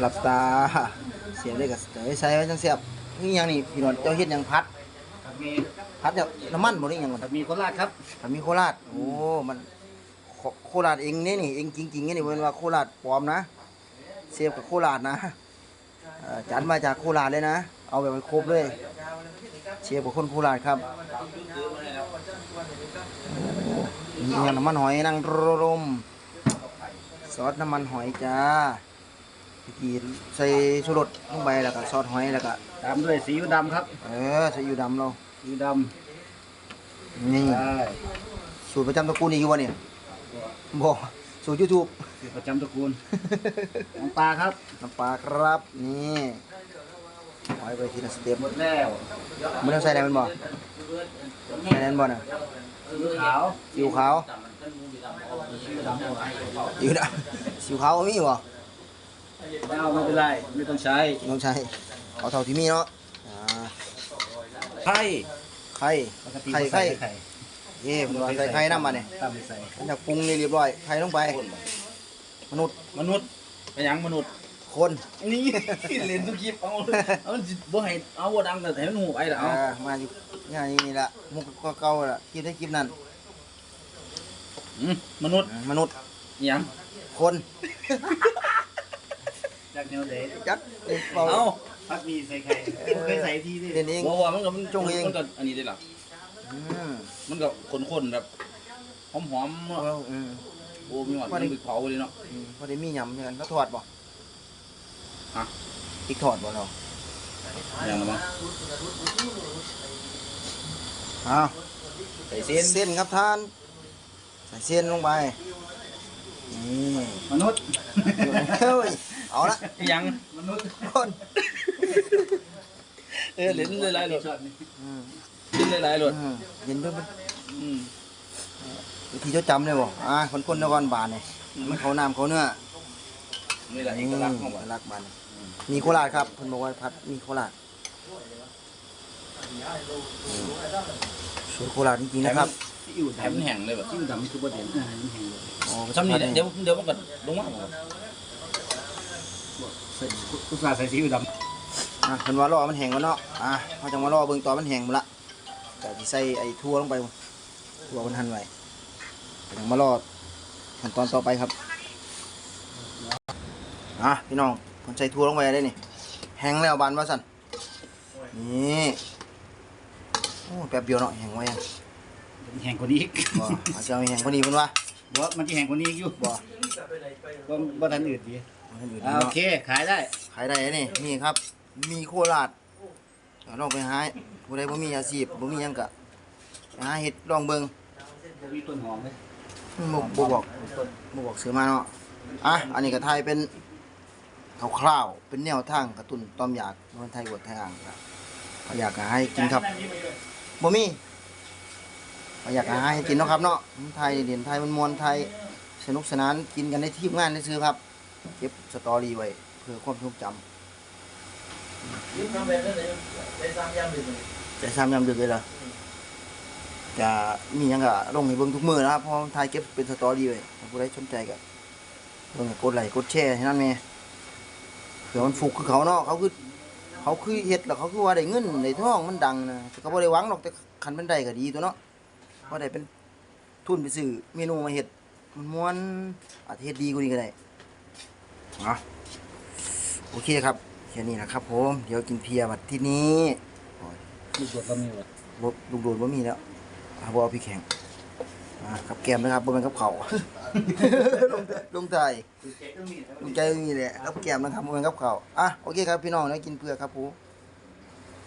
หลับตา เสียบเลยกับเดี๋ยวใส่ไว้จังเสียบนี่ยังนี่พี่นนท์เจ้าเฮ็ดหยังพัดมีพัดแบบน้ำมันบ่ได้หยังบ่มีโคราชครับถ้ามีโคราชโอ้มันโคโคราชเองนี่นี่เองจริงๆนี่นี่เป็นว่าโคราชปลอมนะเสียบกับโคราชนะเอ่อจัดมาจากโคราชเลยนะ เอาแบบครบเลยเสียบกับคนโคราชครับนี่น้ำมันหอยนางรมซอสน้ำมันหอยจ้า ตะกี้ใส่ชูรสลงไปแล้วก็ซอสหอยแล้วก็ตามด้วยซีอิ๊วดำครับเออใส่ยูดำเราซีอิ๊วดนี่ำใช่สูตรประจำตระกูลนี่อยู่วะเนี่ยบอกสูตรยูทูบสูตรประจำตระกูลน้ำปลาครับน้ำปลาครับนี่หอยไปทีละสเต็ปหมดแล้วมันต้องใส่อะไรมันบ่ใส่อะไรมันบ่น่ะซีอิ๊วขาวสิวขาวสิวดำสิวขาวบ่มีบ่ ไม่เอาไม่เป็นไรไม่ต้องใช้ต้องใช้เอาเท่าที่มีเนาะอ่าไข่ไข่ปกติไข่ใส่ไข่ไข่เย่ผมว่าใส่ไข่น้ำมาเนี่ยตามไปใส่มันจะปรุงนี่เรียบร้อยไข่ลงไป มนุษย์มนุษย์เป็นหยังมนุษย์คนนี่เล่นทุกคลิปเอาเอาสิบ่ให้เอาบ่ดังแต่ให้มันหูไปละเอาอ่ามาอยู่งานนี้ละมุกก็เก่าละคลิปได้คลิปนั้นอืมมนุษย์มนุษย์อิหยังคน จากแนวเดจัดเด็กเบา เอาพักมีใส่ไข่เคยใส่ทีดิเล่นเองบ่ว่ามันก็มันจงเอง มันก็อันนี้ได้ล่ะอืมมันก็ข้นๆแบบหอมๆเนาะเอาอืม โอ้มีหวานน้ำพริกเผาเลยเนาะ อืมพอได้มีหยำเหมือนกันเขาทอดบ่ฮะ พริกทอดบ่เราอย่างละมั้งอ้าวใส่เส้นเส้นครับท่าน ใส่เส้นลงไปนี่มนุษย์ เฮ้ย เอาละยังมนุษย์คนเออเหรียญหลายๆหลดอืมเหรียญหลายๆหลดอืมเย็นด้วยมันอืมวิธีเจ้าจำเลยบ่อ่าคนคนนครบาลเนี่ยมันเขาน้ำเขาเนื้อนี่แหละเอกลักษณ์ของเอมันกลักษณ์บ้านนี่มีโคราชครับเพิ่นบอกว่าพัดมีโคราชอืมสูตรโคราชจริงๆนะครับซีอิ๊วแถมนแห้งเลยแบบที่ดำคือประเด็นอาหารแห้งเลยอ๋อซ้ำนี่แหละเดี๋ยวเดี๋ยวมันก็ลงมา หมดใส่กุศลใส่ซีอิ๊วดอะเพิ่นว่ารอมันแห้งก่อนเนาะอะเขาจังว่ารอเบิ่งตอนมันแห้งหมดละก็สิใส่ไอ้ทั่วลงไปทั่วมันหั่นไว้จังมารอขั้นตอนต่อไปครับอะพี่น้องเพิ่นใส่ทั่วลงไปได้นี่แห้งแล้วบานว่าซั่นนี่โอ้แป๊บเดียวเนาะแห้งไว้ยังำแห้งกว่านี้อีกบ่อาจจะเอาให้แห้งกว่านี้เพิ่นว่าบ่มันจะแห้งกว่านี้อีกอยู่บ่บ่บ่ทันอื่นดี เอาให้ดูดีอ่าโอเนาะเคขายได้ขายได้อันนี่นี่ครับ มีโคราชเอาลองไปหาผู้ใดบ่มีอาชีพบ่มีหยังก็ไปหาเฮ็ดลองเบิ่งบ่มีต้นหอมเลยบ่บ่บอกบ่บอกซื้อมาเนาะอะอันนี้ก็ไทยเป็นคร่าวๆเป็นแนวทางกระตุ้นต่อมอยากคนไทยอวดไทยอ่างครับเขาอยากให้กินครับบ่มีเขาอยากให้กินเนาะครับเนาะไทยเรียนไทยมันมวนไทยสนุกสนานกินกันในทีมงานได้ซื้อครับ เก็บสตอรี่ไว้เพื่อความทรงจำใจซ้ำยำดึกเลยเหรอจะมีหยังก็ลงให้เบิ่งทุกมือนะครับเพราะถ่ายเก็บเป็นสตอรี่ไว้ถ้าผู้ใดสนใจก็เบิ่งให้กดไลค์กดแชร์ให้นั่นแม่เผื่อมันฟุกคือเขาเนาะเขาคือเขาคือเฮ็ดแล้วเขาคือว่าได้เงินได้ทองมันดังนะแต่ก็บ่ได้หวังหรอกแต่คันเป็นได้ก็ดีตัวเนาะเพราะได้เป็นทุนไปซื้อเมนูมาเฮ็ดมันม่วนอาจจะเฮ็ดดีกว่านี้ก็ได้ อะโอเคครับแค่นี้นะครับ ผมเดี๋ยวกินเพียบัดที่นี้ลูกบดก็มีหมดบ่ลูกโดดบ่มีแล้วอ่าบ่เอาพี่แข็งอ่ากับแก้มนะครับบ่แม่นกับเขาวลงลงใจลงใจมีแหละกับแก้มนะครับบ่แม่นกับเขาวอะโอเคครับพี่น้องเดี๋ยวกินเพื่อครับผม